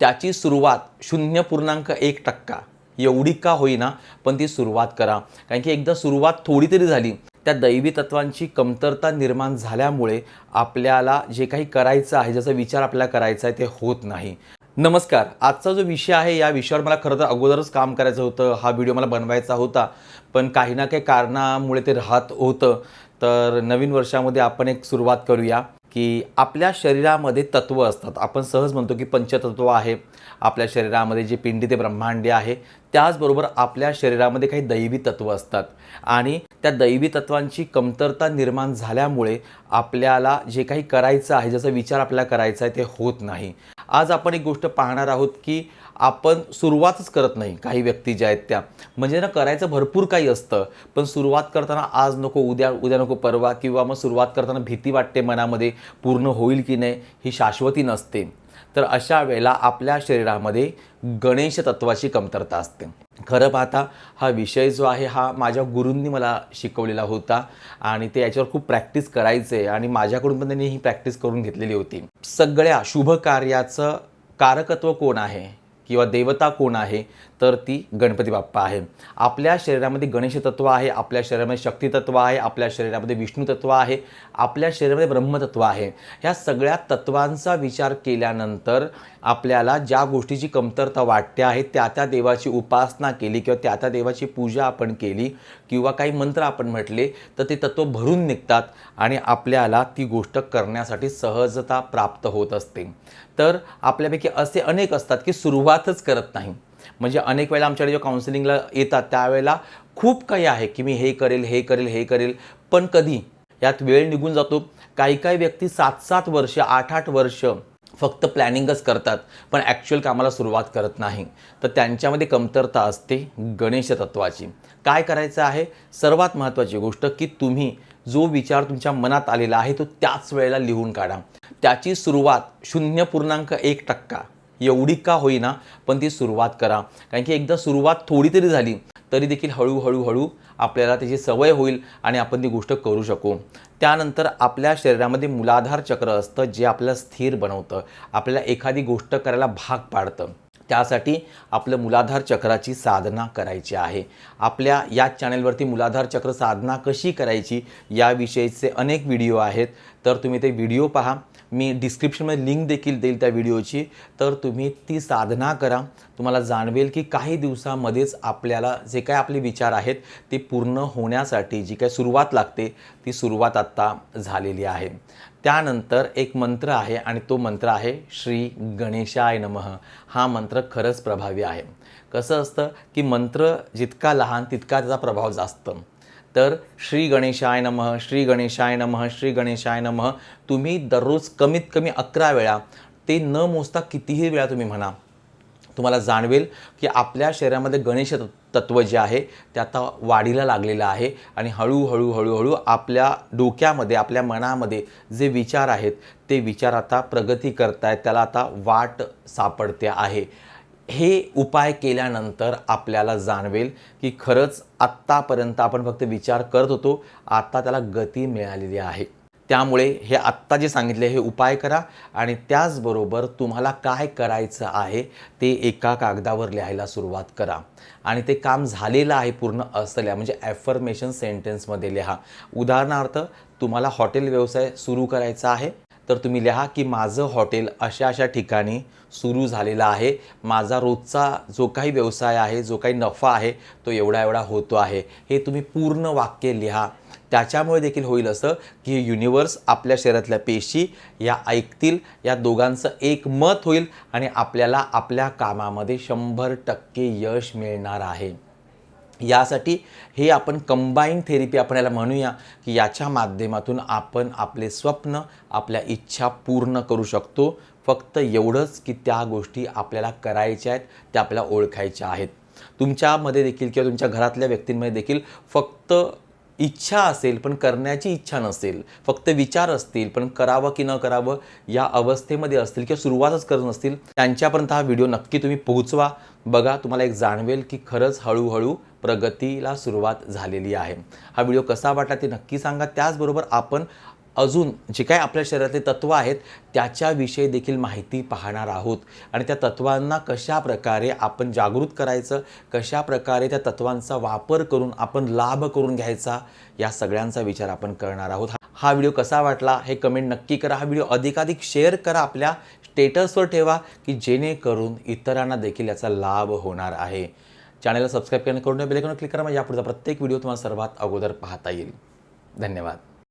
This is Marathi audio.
त्याची सुरुवात शून्य पूर्णांक एक टक्का. एवढी का होईना पण ती सुरुवात करा. कारण की एकदा सुरुवात थोडी तरी झाली त्या दैवी तत्वांची कमतरता निर्माण झाल्यामुळे आपल्याला जे काही करायचं आहे ज्याचा विचार आपल्याला करायचा आहे ते होत नाही. नमस्कार. आजचा जो विषय आहे या विषयावर मला खरं तर अगोदरच काम करायचं होतं. हा व्हिडिओ मला बनवायचा होता. पण काही ना काही कारणामुळे ते राहत होतं. तर नवीन वर्षामध्ये आपण एक सुरुवात करूया. की आपल्या शरीरामध्ये तत्व असतात. आपण सहज म्हणतो की पंचतत्व आहे. आपल्या शरीरामध्ये जे पिंडी ते ब्रह्मांडी आहे त्याचबरोबर आपल्या शरीरामध्ये काही दैवी तत्व असतात. आणि त्या दैवी तत्वांची कमतरता निर्माण झाल्यामुळे आपल्याला जे काही करायचं आहे ज्याचा विचार आपल्याला करायचा आहे ते होत नाही. आज आपण एक गोष्ट पाहणार आहोत की आपण सुरुवातच करत नाही. काही व्यक्ती ज्या आहेत त्या. म्हणजे ना करायचं भरपूर काही असतं. पण सुरुवात करताना आज नको उद्या उद्या नको परवा किंवा मग सुरुवात करताना भीती वाटते मनामध्ये पूर्ण होईल की नाही ही शाश्वती नसते. तर अशा वेळेला आपल्या शरीरामध्ये गणेश तत्वाची कमतरता असते. खरं पाहता हा विषय जो आहे हा माझ्या गुरूंनी मला शिकवलेला होता आणि ते याच्यावर खूप प्रॅक्टिस करायचे आणि माझ्याकडून पण त्यांनी ही प्रॅक्टिस करून घेतलेली होती. सगळ्या शुभ कार्याचं कारकत्व कोण आहे? किंवा देवता कोण आहे? तर ती गणपती बाप्पा आहे. आपल्या शरीरामध्ये गणेश तत्व आहे आपल्या शरीरामध्ये शक्ती तत्व आहे आपल्या शरीरामध्ये विष्णू तत्व आहे आपल्या शरीरामध्ये ब्रह्मतत्व आहे. ह्या सगळ्या तत्वांचा विचार केल्यानंतर आपल्याला ज्या गोष्टीची कमतरता वाटते आहे त्या त्या देवाची उपासना केली किंवा त्या त्या देवाची पूजा आपण केली किंवा काही मंत्र आपण म्हटले तर ते तत्व भरून निघतात आणि आपल्याला ती गोष्ट करण्यासाठी सहजता प्राप्त होत असते. तर आपल्यापैकी असे अनेक असतात की सुरुवातच करत नाही. म्हणजे अनेक वेळेला आमच्याकडे जेव्हा काउन्सिलिंगला येतात त्यावेळेला खूप काही आहे की मी हे करेल हे करेल हे करेल. पण कधी? यात वेळ निघून जातो. काही काही व्यक्ती सात सात वर्ष आठ आठ वर्ष फक्त प्लॅनिंगच करतात पण ॲक्च्युअल कामाला सुरुवात करत नाही. तर त्यांच्यामध्ये कमतरता असते गणेश तत्वाची. काय करायचं आहे? सर्वात महत्त्वाची गोष्ट की तुम्ही जो विचार तुमच्या मनात आलेला आहे तो त्याच वेळेला लिहून काढा. त्याची सुरुवात शून्य पूर्णांक एक टक्का एवढी का होईना पण ती सुरुवात करा. कारण की एकदा सुरुवात थोडी तरी झाली तरी देखील हळूहळूहळू आपल्याला त्याची सवय होईल आणि आपण ती गोष्ट करू शकू. त्यानंतर आपल्या शरीरामध्ये मुलाधार चक्र असतं जे आपल्याला स्थिर बनवतं. आपल्याला एखादी गोष्ट करायला भाग पाडतं. त्यासाठी आपलं मुलाधार चक्राची साधना करायची आहे. आपल्या या चॅनलवरती मुलाधार चक्र साधना कशी करायची याविषयीचे अनेक व्हिडिओ आहेत. तर तुम्ही ते व्हिडिओ पहा मी डिस्क्रिप्शनमध्ये लिंक देखील देईल त्या व्हिडिओची तर तुम्ही ती साधना करा. तुम्हाला जाणवेल की काही दिवसामध्येच आपल्याला जे काय आपले विचार आहेत ते पूर्ण होण्यासाठी जी काय सुरुवात लागते ती सुरुवात आत्ता झालेली आहे. त्यानंतर एक मंत्र आहे आणि तो मंत्र आहे श्री गणेशाय नमः. हा मंत्र खरंच प्रभावी आहे. कसं असतं की मंत्र जितका लहान तितका त्याचा प्रभाव जास्त. तर श्री गणेशाय नमः श्री गणेशाय नमः श्री गणेशाय नमः. तुम्ही दररोज कमीत कमी अकरा वेळा ते न मोजता कितीही वेळा तुम्ही म्हणा तुम्हाला जाणवेल की आपल्या शरीरामध्ये गणेश तत्व जे आहे ते आता वाढीला लागलेलं आहे आणि हळूहळू हळूहळू आपल्या डोक्यामध्ये आपल्या मनामध्ये जे विचार आहेत ते विचार आता प्रगती करतायत त्याला आता वाट सापडते आहे. हे उपाय केल्यानंतर आपल्याला जाणवेल की खरंच आत्तापर्यंत आपण फक्त विचार करत होतो आत्ता त्याला गती मिळालेली आहे. त्यामुळे हे आत्ता जे सांगितले हे उपाय करा आणि त्याचबरोबर तुम्हाला काय करायचं आहे ते एका कागदावर लिहायला सुरुवात करा. आणि ते काम झालेलं आहे पूर्ण असल्या म्हणजे ॲफर्मेशन सेंटेन्समध्ये लिहा. उदाहरणार्थ तुम्हाला हॉटेल व्यवसाय सुरू करायचा आहे तर तुम्ही लिहा की माझं हॉटेल अशा अशा ठिकाणी सुरू झालेला आहे. माझा रोजचा जो काही व्यवसाय आहे जो काही नफा आहे तो एवढा एवढा होतो आहे. हे तुम्ही पूर्ण वाक्य लिहा. त्याच्यामुळे देखील होईल असं की युनिवर्स आपल्या शरीरातल्या पेशी या ऐकतील या दोघांचं एक मत होईल आणि आपल्याला आपल्या कामामध्ये शंभर टक्के यश मिळणार आहे. यासाठी हे आपण कंबाईन थेरपी आपण याला म्हणूया की याच्या माध्यमातून आपण आपले स्वप्न आपल्या इच्छा पूर्ण करू शकतो. फक्त एवढंच की त्या गोष्टी आपल्याला करायच्या आहेत त्या आपल्याला ओळखायच्या आहेत. तुमच्यामध्ये देखील किंवा तुमच्या घरातल्या व्यक्तींमध्ये देखील फक्त इच्छा असेल पण करण्याची इच्छा नसेल फक्त विचार असतील पण करावं की न करावं या अवस्थेमध्ये असतील किंवा सुरुवातच करत नसतील त्यांच्यापर्यंत हा व्हिडिओ नक्की तुम्ही पोहोचवा. बघा तुम्हाला एक जाणवेल की खरंच हळूहळू प्रगतीला सुरुवात झालेली आहे. हा व्हिडिओ कसा वाटला ते नक्की सांगा. त्याचबरोबर आपण अजून जे काय आपल्या शरीरातले तत्व आहेत त्याच्याविषयी देखील माहिती पाहणार आहोत. आणि त्या तत्वांना कशा प्रकारे आपण जागृत करायचं कशा प्रकारे त्या तत्वांचा वापर करून आपण लाभ करून घ्यायचा या सगळ्यांचा विचार आपण करणार आहोत. हा व्हिडिओ कसा वाटला हे कमेंट नक्की करा. हा व्हिडिओ अधिकाधिक शेअर करा आपल्या स्टेटसवर ठेवा की जेणेकरून इतरांना देखील याचा लाभ होणार आहे. चॅनलला सबस्क्राईब करणे करून बेलेकॉन क्लिक करा म्हणजे यापुढचा प्रत्येक व्हिडिओ तुम्हाला सर्वात अगोदर पाहता येईल. धन्यवाद.